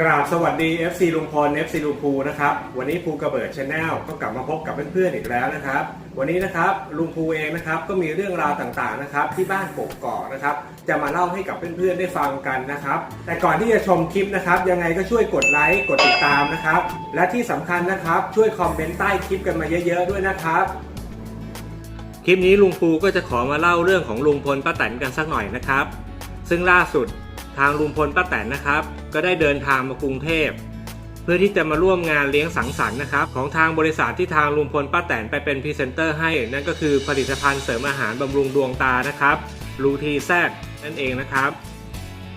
กราบสวัสดี FC ลุงพล FC ลุงภูนะครับ วันนี้ภูกระเบิดชาแนลก็กลับมาพบกับเพื่อนๆอีกแล้วนะครับ วันนี้นะครับลุงภูเองนะครับก็มีเรื่องราวต่างๆนะครับที่บ้านกกอกนะครับจะมาเล่าให้กับเพื่อนๆได้ฟังกันนะครับ แต่ก่อนที่จะชมคลิปนะครับ ยังไงก็ช่วยกดไลค์กดติดตามนะครับ และที่สำคัญนะครับช่วยคอมเมนต์ใต้คลิปกันมาเยอะๆด้วยนะครับ คลิปนี้ลุงภูก็จะขอมาเล่าเรื่องของลุงพลป้าแตนกันสักหน่อยนะครับ ซึ่งล่าสุด ทางลุงพลป้าแตนนะครับ ก็ได้เดินทางมากรุงเทพ เพื่อที่จะมาร่วมงานเลี้ยงสังสรรค์นะครับ ของทางบริษัทที่ทางลุงพลป้าแตนไปเป็นพรีเซนเตอร์ให้ นั่นก็คือผลิตภัณฑ์เสริมอาหารบำรุงดวงตานะครับลูทีแซดนั่นเองนะครับ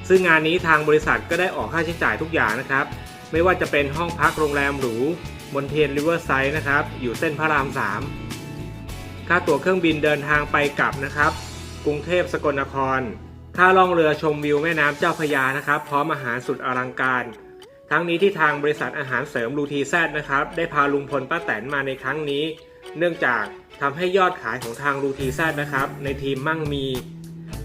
ซึ่งงานนี้ทางบริษัทก็ได้ออกค่าใช้จ่ายทุกอย่างนะครับ ไม่ว่าจะเป็นห้องพักโรงแรมหรูบนเทียนริเวอร์ไซด์นะครับอยู่เส้นพระราม 3 ค่าตั๋วเครื่องบินเดินทางไปกลับนะครับ กรุงเทพสกลนคร ค่าล่องเรือชมวิวแม่น้ำเจ้าพยานะครับ พร้อมอาหารสุดอลังการ ทั้งนี้ที่ทางบริษัทอาหารเสริมลูทีแซดนะครับ ได้พาลุงพลป้าแตนมาในครั้งนี้ เนื่องจากทำให้ยอดขายของทางลูทีแซดนะครับ ในทีมมั่งมี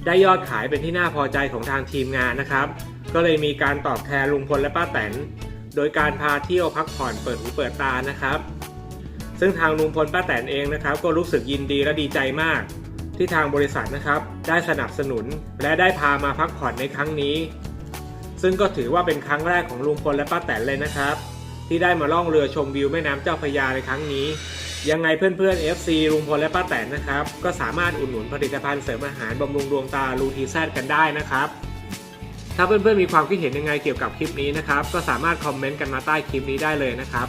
ได้ยอดขายเป็นที่น่าพอใจของทางทีมงานนะครับ ก็เลยมีการตอบแทนลุงพลและป้าแตน โดยการพาเที่ยวพักผ่อนเปิดหูเปิดตานะครับ ซึ่งทางลุงพลป้าแตนเองนะครับ ก็รู้สึกยินดีและดีใจมาก ที่ทางบริษัทนะครับ ได้สนับสนุนและได้พามาพักผ่อนในครั้งนี้ ซึ่งก็ถือว่าเป็นครั้งแรกของลุงพลและป้าแตนเลยนะครับ ที่ได้มาล่องเรือชมวิวแม่น้ำเจ้าพระยาในครั้งนี้ ยังไงเพื่อนๆ FC ลุงพลและป้าแตนนะครับ ก็สามารถอุดหนุนผลิตภัณฑ์เสริมอาหารบำรุงดวงตาลูทีแซดกันได้นะครับถ้าเพื่อนๆมีความคิดเห็นยังไงเกี่ยวกับคลิปนี้นะครับ ก็สามารถคอมเมนต์กันมาใต้คลิปนี้ได้เลยนะครับ